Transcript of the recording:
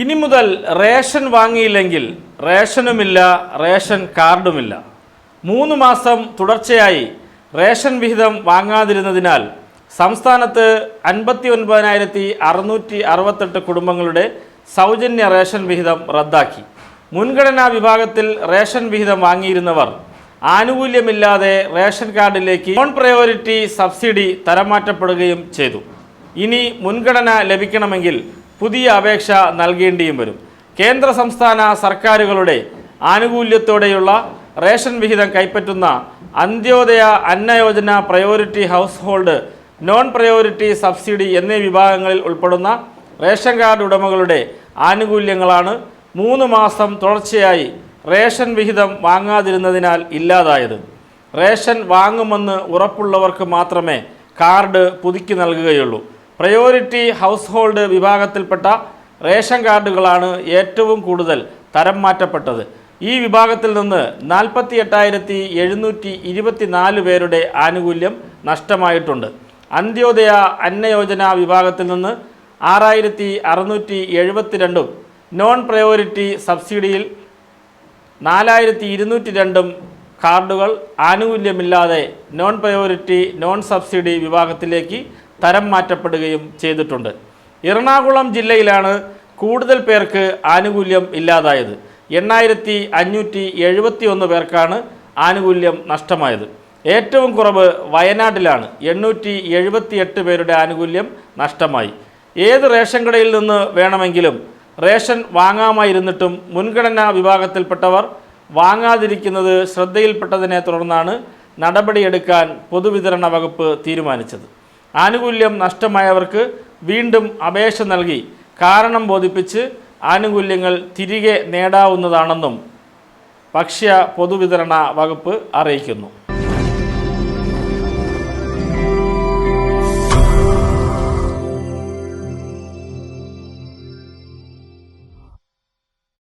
ഇനി മുതൽ ration വാങ്ങിയില്ലെങ്കിൽ റേഷനുമില്ല ration കാർഡുമില്ല. മൂന്ന് മാസം തുടർച്ചയായി റേഷൻ വിഹിതം വാങ്ങാതിരുന്നതിനാൽ സംസ്ഥാനത്ത് അൻപത്തി ഒൻപതിനായിരത്തി അറുന്നൂറ്റി അറുപത്തെട്ട് കുടുംബങ്ങളുടെ സൗജന്യ റേഷൻ വിഹിതം റദ്ദാക്കി. മുൻഗണനാ വിഭാഗത്തിൽ റേഷൻ വിഹിതം വാങ്ങിയിരുന്നവർ ആനുകൂല്യമില്ലാതെ റേഷൻ കാർഡിലേക്ക് നോൺ പ്രയോറിറ്റി സബ്സിഡി തരമാറ്റപ്പെടുകയും ചെയ്തു. ഇനി മുൻഗണന ലഭിക്കണമെങ്കിൽ പുതിയ അപേക്ഷ നൽകേണ്ടിയും വരും. കേന്ദ്ര സംസ്ഥാന സർക്കാരുകളുടെ ആനുകൂല്യത്തോടെയുള്ള റേഷൻ വിഹിതം കൈപ്പറ്റുന്ന Antyodaya Anna Yojana priority household non priority subsidy എന്നീ വിഭാഗങ്ങളിൽ ഉൾപ്പെടുന്ന റേഷൻ കാർഡ് ഉടമകളുടെ ആനുകൂല്യങ്ങളാണ് മൂന്ന് മാസം തുടർച്ചയായി റേഷൻ വിഹിതം വാങ്ങാതിരുന്നതിനാൽ ഇല്ലാതായത്. റേഷൻ വാങ്ങുമെന്ന് ഉറപ്പുള്ളവർക്ക് മാത്രമേ കാർഡ് പുതുക്കി നൽകുകയുള്ളൂ. പ്രയോറിറ്റി ഹൗസ് ഹോൾഡ് വിഭാഗത്തിൽപ്പെട്ട റേഷൻ കാർഡുകളാണ് ഏറ്റവും കൂടുതൽ തരം മാറ്റപ്പെട്ടത്. ഈ വിഭാഗത്തിൽ നിന്ന് നാൽപ്പത്തി എട്ടായിരത്തി എഴുന്നൂറ്റി ഇരുപത്തിനാല് പേരുടെ ആനുകൂല്യം നഷ്ടമായിട്ടുണ്ട്. അന്ത്യോദയ അന്നയോജന വിഭാഗത്തിൽ നിന്ന് ആറായിരത്തി അറുന്നൂറ്റി എഴുപത്തിരണ്ടും നോൺ പ്രയോറിറ്റി സബ്സിഡിയിൽ നാലായിരത്തി ഇരുന്നൂറ്റി രണ്ടും കാർഡുകൾ ആനുകൂല്യമില്ലാതെ നോൺ പ്രയോറിറ്റി നോൺ സബ്സിഡി വിഭാഗത്തിലേക്ക് തരം മാറ്റപ്പെടുകയും ചെയ്തിട്ടുണ്ട്. എറണാകുളം ജില്ലയിലാണ് കൂടുതൽ പേർക്ക് ആനുകൂല്യം ഇല്ലാതായത്. എണ്ണായിരത്തി അഞ്ഞൂറ്റി എഴുപത്തി ഒന്ന് പേർക്കാണ് ആനുകൂല്യം നഷ്ടമായത്. ഏറ്റവും കുറവ് വയനാട്ടിലാണ്. എണ്ണൂറ്റി എഴുപത്തി എട്ട് പേരുടെ ആനുകൂല്യം നഷ്ടമായി. ഏത് റേഷൻ കടയിൽ നിന്ന് വേണമെങ്കിലും റേഷൻ വാങ്ങാമായിരുന്നിട്ടും മുൻഗണനാ വിഭാഗത്തിൽപ്പെട്ടവർ വാങ്ങാതിരിക്കുന്നത് ശ്രദ്ധയിൽപ്പെട്ടതിനെ തുടർന്നാണ് നടപടിയെടുക്കാൻ പൊതുവിതരണ വകുപ്പ് തീരുമാനിച്ചത്. ആനുകൂല്യം നഷ്ടമായവർക്ക് വീണ്ടും അപേക്ഷ നൽകി കാരണം ബോധിപ്പിച്ച് ആനുകൂല്യങ്ങൾ തിരികെ നേടാവുന്നതാണെന്നും ഭക്ഷ്യ പൊതുവിതരണ വകുപ്പ് അറിയിക്കുന്നു.